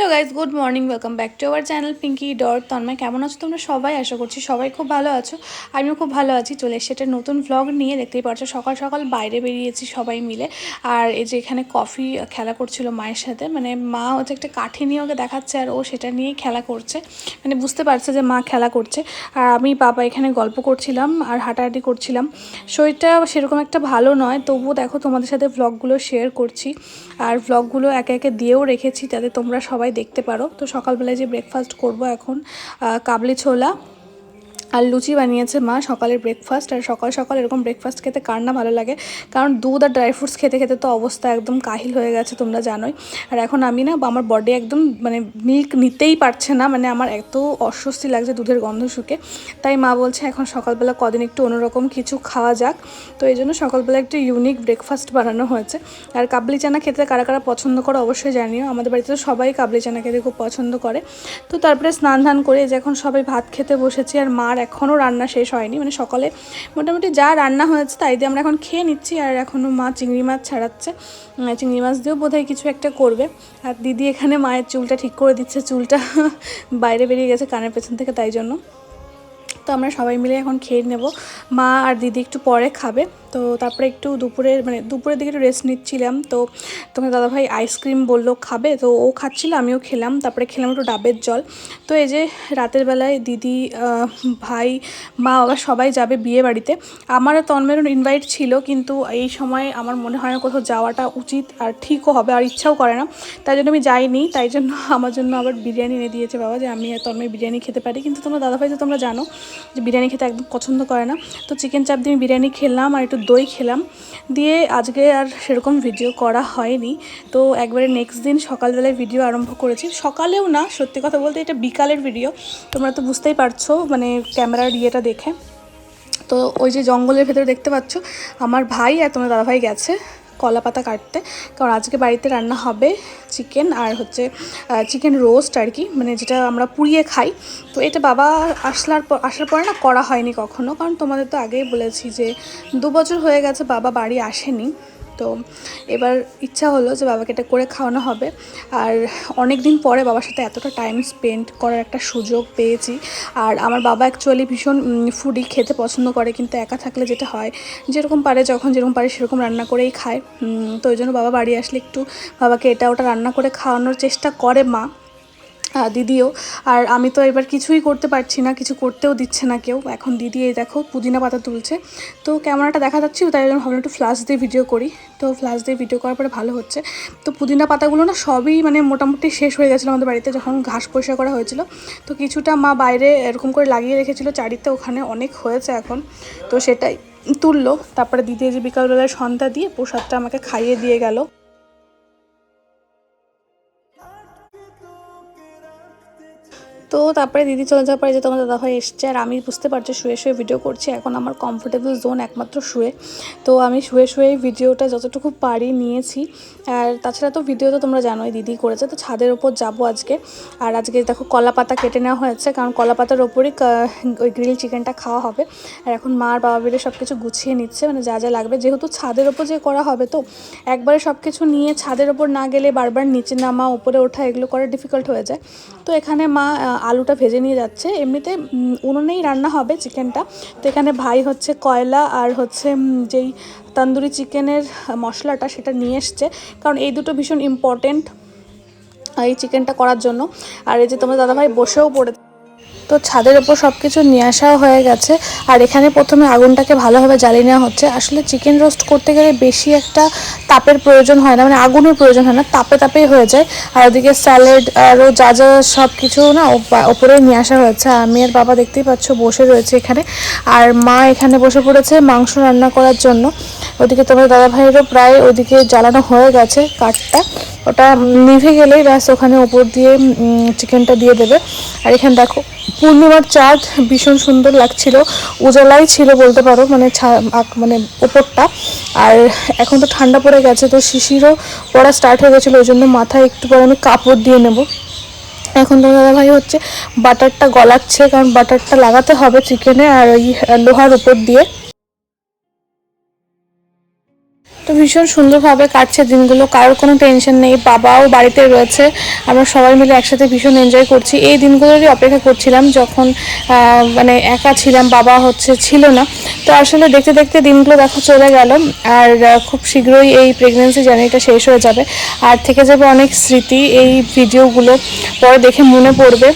Hello guys good morning welcome back to our channel Pinki dot Tanmay কেমন আছো তোমরা? সবাই আশা করছি সবাই খুব ভালো আছো। আমিও খুব ভালো আছি। চলে এসেছি একটা নতুন ভ্লগ নিয়ে। দেখতেই পারছ সকাল সকাল বাইরে বেরিয়েছি সবাই মিলে। আর এই যে এখানে কফি খেলা করছিল মায়ের সাথে মানে মা হচ্ছে একটা কাঠি নিয়ে ওকে দেখাচ্ছে আর ও সেটা নিয়েই খেলা করছে। মানে বুঝতে পারছে যে মা খেলা করছে। আর আমি বাবা এখানে গল্প করছিলাম আর হাঁটাহাঁটি করছিলাম। শরীরটা সেরকম একটা ভালো নয়। তবুও দেখো তোমাদের সাথে ভ্লগগুলো শেয়ার করছি। আর ভ্লগগুলো একে একে দিয়েও রেখেছি, যাতে তোমরা সবাই দেখতে পারো। তো সকালবেলায় যে ব্রেকফাস্ট করব এখন কাবলি ছোলা আর লুচি বানিয়েছে মা সকালের ব্রেকফাস্ট আর সকাল সকাল এরকম ব্রেকফাস্ট খেতে কার না ভালো লাগে? কারণ দুধ আর ড্রাই ফ্রুটস খেতে খেতে তো অবস্থা একদম কাহিল হয়ে গেছে, তোমরা জানোই। আর এখন আমি না আমার বডি একদম মানে মিল্ক নিতেই পারছে না মানে আমার এত অস্বস্তি লাগছে দুধের গন্ধ শুকে। তাই মা বলছে এখন সকালবেলা কদিন একটু অন্যরকম কিছু খাওয়া যাক। তো এই জন্য সকালবেলা একটু ইউনিক ব্রেকফাস্ট বানানো হয়েছে। আর কাবলি চানা খেতে কারা কারা পছন্দ করে অবশ্যই জানিও। আমাদের বাড়িতে তো সবাই কাবলি চানা খেতে খুব পছন্দ করে। তো তারপরে স্নান ধান করে যে এখন সবাই ভাত খেতে বসেছি, আর মার এখনও রান্না শেষ হয়নি। মানে সকালে মোটামুটি যা রান্না হয়েছে তাই দিয়ে আমরা এখন খেয়ে নিচ্ছি আর এখনও মা চিংড়ি মাছ ছাড়াচ্ছে। চিংড়ি মাছ দিয়েও বোধহয় কিছু একটা করবে। আর দিদি এখানে মায়ের চুলটা ঠিক করে দিচ্ছে, চুলটা বাইরে বেরিয়ে গেছে কানের পেছন থেকে তাই জন্য। তো আমরা সবাই মিলে এখন খেয়ে নেব। মা আর দিদি একটু পরে খাবে। তো তারপরে একটু দুপুরের মানে দুপুরের দিকে একটু রেস্ট নিচ্ছিলাম। তো তোমার দাদাভাই আইসক্রিম বলল খাবে। তো ও খাচ্ছিল, আমিও খেলাম। তারপরে খেলাম একটু ডাবের জল। তো এই যে রাতের বেলায় দিদি ভাই, মা, বাবা সবাই যাবে বিয়ে বাড়িতে। আমার তন্ময়ের ইনভাইট ছিল, কিন্তু এই সময় আমার মনে হয় না কোথাও যাওয়াটা উচিত আর ঠিকও হবে আর ইচ্ছাও করে না। তাই জন্য আমি যাইনি। তাই জন্য আমার জন্য আবার বিরিয়ানি এনে দিয়েছে বাবা যে আমি আর বিরিয়ানি খেতে পারি। কিন্তু তোমরা দাদাভাই তো তোমরা জানো যে বিরিয়ানি খেতে একদম পছন্দ করে না। তো চিকেন চাপ দিয়ে বিরিয়ানি খেলাম আর একটু দই খেলাম। দিয়ে আজকে আর সেরকম ভিডিও করা হয়নি। তো একবারে নেক্সট দিন সকালবেলায় ভিডিও আরম্ভ করেছি। সকালেও না, সত্যি কথা বলতে এটা বিকালের ভিডিও তোমরা তো বুঝতেই পারছ মানে ক্যামেরার ইয়েটা দেখে। তো ওই যে জঙ্গলের ভেতরে দেখতে পাচ্ছ, আমার ভাই আর তোমার দাদাভাই গেছে। কলা পাতা কাটতে। কারণ আজকে বাড়িতে রান্না হবে চিকেন আর হচ্ছে চিকেন রোস্ট আর কি। মানে যেটা আমরা পুড়িয়ে খাই। তো এটা বাবা আসলার পর, আসার পরে না করা হয়নি কখনো। কারণ তোমাদের তো আগেই বলেছি যে দু বছর হয়ে গেছে বাবা বাড়ি আসেনি। তো এবার ইচ্ছা হলো যে বাবাকে এটা করে খাওয়ানো হবে। আর অনেক দিন পরে বাবার সাথে এতটা টাইম স্পেন্ড করার একটা সুযোগ পেয়েছি। আর আমার বাবা অ্যাকচুয়ালি ভীষণ ফুডি খেতে পছন্দ করে, কিন্তু একা থাকলে যেটা হয়, যেরকম পারে যখন যেরকম পারে সেরকম রান্না করেই খায়। তো ওই জন্য বাবা বাড়ি আসলে একটু বাবাকে এটা ওটা রান্না করে খাওয়ানোর চেষ্টা করে মা। দিদিও। আর আমি তো এবার কিছুই করতে পারছি না, কিছু করতেও দিচ্ছে না কেউ। এখন দিদি এই দেখো পুদিনা পাতা তুলছে। তো ক্যামেরাটা দেখা যাচ্ছে তাই জন্য ভাবলাম একটু ফ্লাশ দিয়ে ভিডিও করি। তো ফ্লাশ দিয়ে ভিডিও করার পরে ভালো হচ্ছে। তো পুদিনা পাতাগুলো না সবই মানে মোটামুটি শেষ হয়ে গেছিল আমাদের বাড়িতে যখন ঘাস পরিষ্কার করা হয়েছিল। তো কিছুটা মা বাইরে এরকম করে লাগিয়ে রেখেছিল, চারিতে ওখানে অনেক হয়েছে এখন। তো সেটাই তুললো। তারপরে দিদি যে বিকালবেলায় সন্ধ্যা দিয়ে প্রসাদটা আমাকে খাইয়ে দিয়ে গেল। তো তারপরে দিদি চলে যাওয়ার পরে যে তোমার দাদাভাই এসছে, আর আমি বুঝতে পারছি শুয়ে শুয়ে ভিডিও করছি, এখন আমার কমফোর্টেবল জোন একমাত্র শুয়ে। তো আমি শুয়ে শুয়ে ভিডিওটা যতটুকু পারি নিয়েছি। আর তাছাড়া তো ভিডিও তো তোমরা জানোই, দিদি করেছে, তো ছাদের ওপর যাব আজকে। আর আজকে দেখো কলা পাতা কেটে নেওয়া হয়েছে, কারণ কলা পাতার ওপরই ওই গ্রিল চিকেনটা খাওয়া হবে। আর এখন মা আর বাবা মিলে সব কিছু গুছিয়ে নিচ্ছে মানে যা যা লাগবে। যেহেতু ছাদের ওপর যে করা হবে তো, একবারে সব কিছু নিয়ে ছাদের ওপর না গেলে বারবার নিচে নামা ওপরে ওঠা, এগুলো করা ডিফিকাল্ট হয়ে যায়। তো এখানে মা আলুটা ভেজে নিয়ে যাচ্ছে। এমনিতে উনুনেই রান্না হবে চিকেনটা। তো এখানে ভাই হচ্ছে কয়লা আর হচ্ছে যেই তন্দুরি চিকেনের মশলাটা সেটা নিয়ে এসছে। কারণ এই দুটো ভীষণ ইম্পর্টেন্ট এই চিকেনটা করার জন্য। আর এই যে তোমার দাদাভাই বসেও পড়ে তো ছাদের ওপর সব কিছু নিয়ে আসাও হয়ে গেছে। আর এখানে প্রথমে আগুনটাকে ভালোভাবে জ্বালিয়ে নেওয়া হচ্ছে। আসলে চিকেন রোস্ট করতে গেলে বেশি একটা তাপের প্রয়োজন হয় না মানে আগুনের প্রয়োজন হয় না, তাপে তাপেই হয়ে যায়। আর ওদিকে স্যালাড আরও যা যা সব কিছু না ওপা- ওপরে নিয়ে আসা হয়েছে। আর আমি আর বাবা দেখতেই পাচ্ছ বসে রয়েছে এখানে। আর মা এখানে বসে পড়েছে মাংস রান্না করার জন্য। ওদিকে তোমার দাদা ভাইয়েরও প্রায় ওদিকে জ্বালানো হয়ে গেছে কাঠটা। ওটা নিভে গেলেই ব্যাস ওখানে ওপর দিয়ে চিকেনটা দিয়ে দেবে। আর এখানে দেখো পূর্ণিমার চাঁদ ভীষণ সুন্দর লাগছিল, উজালাই ছিল বলতে পারো মানে মানে ওপরটা আর এখন তো ঠান্ডা পড়ে গেছে, তো শিশিরও পড়া স্টার্ট হয়ে গেছিল, ওই জন্য মাথায় একটু পরে আমি কাপড় দিয়ে নেব। এখন তো দাদা ভাই হচ্ছে বাটারটা গলাচ্ছে, কারণ বাটারটা লাগাতে হবে চিকেনে আর ওই লোহার উপর দিয়ে। তো ভীষণ সুন্দরভাবে কাটছে দিনগুলো, কারোর কোনো টেনশন নেই, বাবাও বাড়িতে রয়েছে, আমরা সবাই মিলে একসাথে ভীষণ এনজয় করছি। এই দিনগুলোরই অপেক্ষা করছিলাম যখন মানে একা ছিলাম, বাবা হচ্ছে ছিল না। তো আসলে দেখতে দেখতে দিনগুলো দেখো চলে গেল, আর খুব শীঘ্রই এই প্রেগনেন্সি জার্নিটা শেষ হয়ে যাবে। আর থেকে যাবে অনেক স্মৃতি, এই ভিডিওগুলো পরে দেখে মনে পড়বে।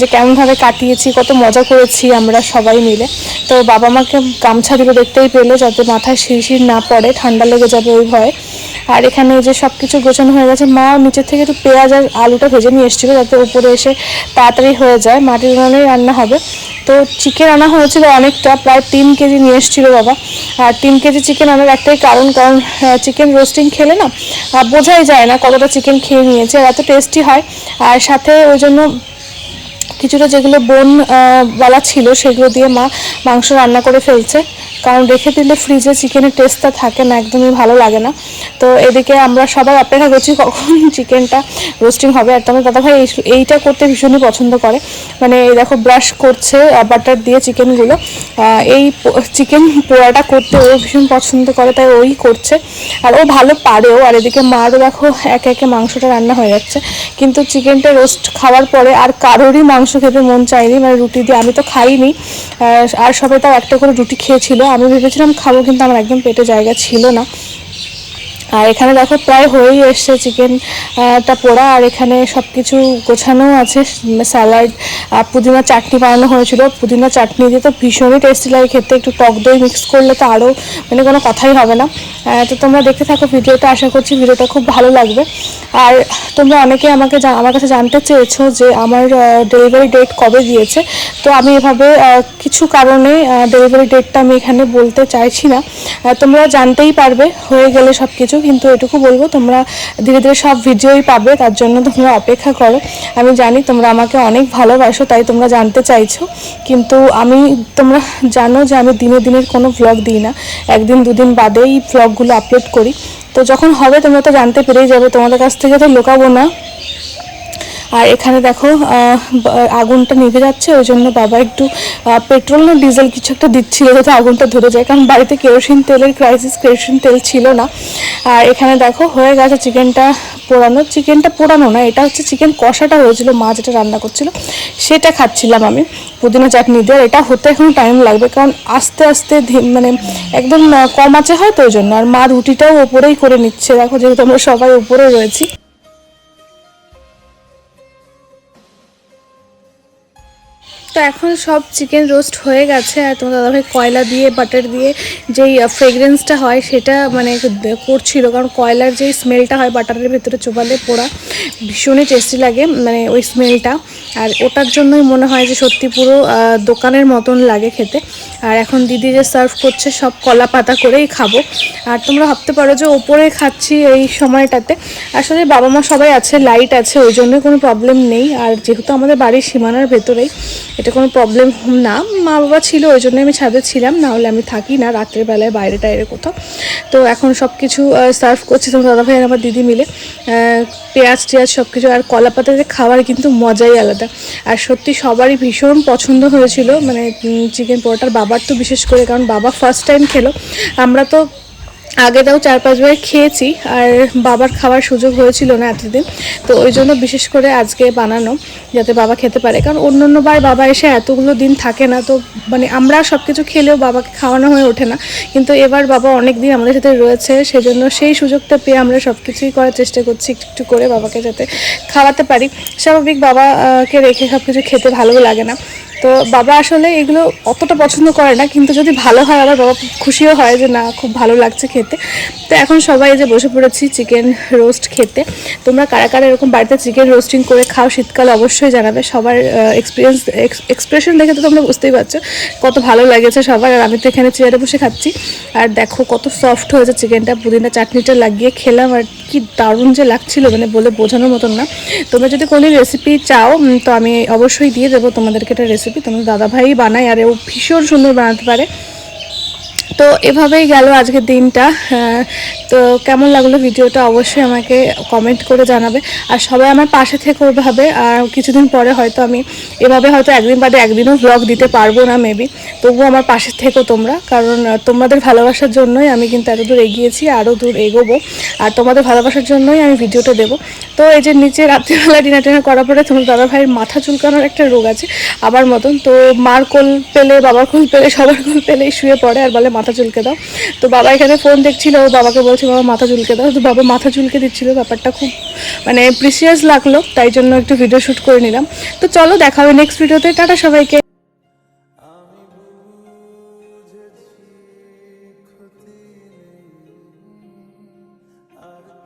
যে কেমনভাবে কাটিয়েছি, কত মজা করেছি আমরা সবাই মিলে। তো বাবা মাকে গামছা দিল দেখতেই পেল যাতে মাথায় শিরশির না পড়ে, ঠান্ডা লেগে যাবে ওই ভয়ে। আর এখানে যে সব কিছু গোছানো হয়ে গেছে, মা নিচের থেকে একটু পেঁয়াজ আর আলুটা ভেজে নিয়ে এসেছিল যাতে উপরে এসে তাড়াতাড়ি হয়ে যায়। মাটির উনুনেই রান্না হবে। তো চিকেন আনা হয়েছিল অনেকটা, প্রায় তিন কেজি নিয়ে এসেছিল বাবা। আর তিন কেজি চিকেন আনার একটাই কারণ কারণ চিকেন রোস্টিং খেলে না বোঝাই যায় না কতটা চিকেন খেয়ে নিয়েছে, আর এত টেস্টি হয়। আর সাথে ওই জন্য কিছুটা যেগুলো বোন বলা ছিল, সেগুলো দিয়ে মা মাংস রান্না করে ফেলছে। কারণ রেখে দিলে ফ্রিজে চিকেনের টেস্টটা থাকে না, একদমই ভালো লাগে না। তো এদিকে আমরা সবাই অপেক্ষা করছি কখন চিকেনটা রোস্টিং হবে। আর তোমার দাদাভাই এই- এইটা করতে ভীষণই পছন্দ করে। মানে এই দেখো ব্রাশ করছে বাটার দিয়ে চিকেনগুলো এই চিকেন পোড়াটা করতে ও ভীষণ পছন্দ করে, তাই ওই করছে। আর ও ভালো পারেও। আর এদিকে মারও দেখো একে একে মাংসটা রান্না হয়ে যাচ্ছে। কিন্তু চিকেনটা রোস্ট খাওয়ার পরে আর কারোরই মাংস খেতে মন চাইনি মানে রুটি দিয়ে আমি তো খাইনি। আর সবাই তাও একটা করে রুটি খেয়েছিল। আমি ভেবেছিলাম খাব, কিন্তু আমার একদম পেটে জায়গা ছিল না। আর এখানে দেখো প্রায় হয়েই এসছে চিকেনটা পোড়া, আর এখানে সব কিছু গোছানো আছে। স্যালাড পুদিনা চাটনি বানানো হয়েছিল। পুদিনা চাটনি দিয়ে তো ভীষণই টেস্টি লাগে খেতে। একটু টক দই মিক্স করলে তো আরও মানে কোনো কথাই হবে না। তো তোমরা দেখতে থাকো ভিডিওটা, আশা করছি ভিডিওটা খুব ভালো লাগবে। আর তোমরা অনেকে আমাকে আমার কাছে জানতে চেয়েছো যে আমার ডেলিভারি ডেট কবে দিয়েছে তো আমি এভাবে কিছু কারণে ডেলিভারি ডেটটা আমি এখানে বলতে চাইছি না। তোমরা জানতেই পারবে, হয়ে গেলে সব কিছু কিন্তু এটুকু বলব, তোমরা ধীরে ধীরে সব ভিডিওই পাবে, তার জন্য তোমরা অপেক্ষা করো। আমি জানি তোমরা আমাকে অনেক ভালোবাসো, তাই তোমরা জানতে চাইছো, কিন্তু আমি, তোমরা জানো যে আমি দিনে দিনের কোনো ভ্লগ দিই না। একদিন, দুদিন বাদেই ভ্লগগুলো আপলোড করি। তো যখন হবে, তোমরা তো জানতে পেরেই যাবে, তোমাদের কাছ থেকে তো লোকাবো না। আর এখানে দেখো আগুনটা নিভে যাচ্ছে, ওই জন্য বাবা একটু পেট্রোল না ডিজেল কিছু একটা দিচ্ছিল যাতে আগুনটা ধরে যায়। কারণ বাড়িতে কেরোসিন তেলের ক্রাইসিস কেরোসিন তেল ছিল না। আর এখানে দেখো, হয়ে গেছে চিকেনটা পোড়ানো। চিকেনটা পোড়ানো না, এটা হচ্ছে চিকেন কষাটা হয়েছিল, মা যেটা রান্না করছিল, সেটা খাচ্ছিলাম আমি। পুদিনা চাটনি দিয়ে এটা হতে এখন টাইম লাগবে, কারণ আস্তে আস্তে মানে একদম কম আছে হয় তো ওই জন্য। আর মা রুটিটাও ওপরেই করে নিচ্ছে। দেখো, যেহেতু আমরা সবাই উপরে রয়েছি। তো এখন সব চিকেন রোস্ট হয়ে গেছে আর তোমার দাদাভাই কয়লা দিয়ে বাটার দিয়ে যেই ফ্রেগরেন্সটা হয় সেটা মানে করছিল। কারণ কয়লার যেই স্মেলটা হয় বাটারের ভেতরে চোবালে পোড়া, ভীষণই টেস্টি লাগে মানে ওই স্মেলটা আর ওটার জন্যই মনে হয় যে সত্যি পুরো দোকানের মতন লাগে খেতে। আর এখন দিদি যে সার্ভ করছে সব কলা পাতা করেই খাব। আর তোমরা ভাবতে পারো যে ওপরে খাচ্ছি এই সময়টাতে। আসলে বাবা মা সবাই আছে লাইট আছে, ওই জন্য কোনো প্রবলেম নেই। আর যেহেতু আমাদের বাড়ির সীমানার ভেতরেই, এটা কোনো প্রবলেম না। মা বাবা ছিল ওই জন্য আমি ছাদে ছিলাম, না হলে আমি থাকি না, রাত্রের বেলায় বাইরে টাইরে কোথাও। তো এখন সব কিছু সার্ভ করছি তোমার দাদাভাই আর আমার দিদি মিলে। পেঁয়াজ টেয়াজ সব কিছু আর কলা পাতাতে খাওয়ার কিন্তু মজাই আলাদা। আর সত্যি সবারই ভীষণ পছন্দ হয়েছিল মানে চিকেন পরোটার বাবার তো বিশেষ করে, কারণ বাবা ফার্স্ট টাইম খেলো। আমরা তো আগে তাও চার পাঁচবার খেয়েছি, আর বাবার খাওয়ার সুযোগ হয়েছিল না এতদিন। তো ওই জন্য বিশেষ করে আজকে বানানো, যাতে বাবা খেতে পারে। কারণ অন্য অন্যবার বাবা এসে এতগুলো দিন থাকে না, তো মানে আমরা সব কিছু খেলেও বাবাকে খাওয়ানো হয়ে ওঠে না। কিন্তু এবার বাবা অনেক দিন আমাদের সাথে রয়েছে, সেজন্য সেই সুযোগটা পেয়ে আমরা সব কিছুই করার চেষ্টা করছি, একটু একটু করে বাবাকে যাতে খাওয়াতে পারি। স্বাভাবিক বাবাকে রেখে সব কিছু খেতে ভালো লাগে না। তো বাবা আসলে এগুলো অতটা পছন্দ করে না, কিন্তু যদি ভালো হয় আবার বাবা খুশিও হয় যে না, খুব ভালো লাগছে খেতে। তো এখন সবাই যে বসে পড়েছি চিকেন রোস্ট খেতে। তোমরা কারা কারা এরকম বাড়িতে চিকেন রোস্টিং করে খাও শীতকালে অবশ্যই জানাবে। সবার এক্সপিরিয়েন্স এক্সপ্রেশন দেখে তো তোমরা বুঝতেই পারছ কত ভালো লাগেছে সবার। আর আমি তো এখানে চেয়ারে বসে খাচ্ছি। আর দেখো কত সফট হয়েছে চিকেনটা, পুদিনা চাটনিটা লাগিয়ে খেলাম। আর কি দারুণ যে লাগছিল মানে বলে বোঝানোর মতন না। তোমরা যদি কোনো রেসিপি চাও তো আমি অবশ্যই দিয়ে দেবো। তোমাদেরকে একটা রেসিপি তোমাদের দাদাভাই বানায় আর ও ভীষণ সুন্দর বানাতে পারে। তো এভাবেই গেল আজকের দিনটা। তো কেমন লাগল ভিডিওটা অবশ্যই আমাকে কমেন্ট করে জানাবে। আর সবাই আমার পাশে থেকে ওইভাবে আর কিছুদিন পরে হয়তো আমি এভাবে হয়তো একদিন বাদে একদিনও ব্লগ দিতে পারব না মেবি তবুও আমার পাশে থেকো তোমরা। কারণ তোমাদের ভালোবাসার জন্যই আমি কিন্তু এত দূর এগিয়েছি আরও দূর এগোবো। আর তোমাদের ভালোবাসার জন্যই আমি ভিডিওটা দেবো। তো এই যে নিচে রাত্রিবেলা ডিনার টিনার করার পরে তোমার দাদা ভাইয়ের মাথা চুলকানোর একটা রোগ আছে আবার মতন। তো মার কোল পেলে, বাবার কোল পেলে, সবার কোল পেলেই শুয়ে পড়ে আর বলে মাথা চুলকে দাও। তো বাবা এখানে ফোন দেখছিল, ও বাবাকে বলছে, বাবা, মাথা চুলকে দাও। তো বাবা মাথা চুলকে দিচ্ছিল, ব্যাপারটা খুব মানে প্রিসিয়াস লাগল, তাই জন্য একটু ভিডিও শ্যুট করে নিলাম। তো চলো, দেখা হবে নেক্সট ভিডিওতে টাটা সবাইকে।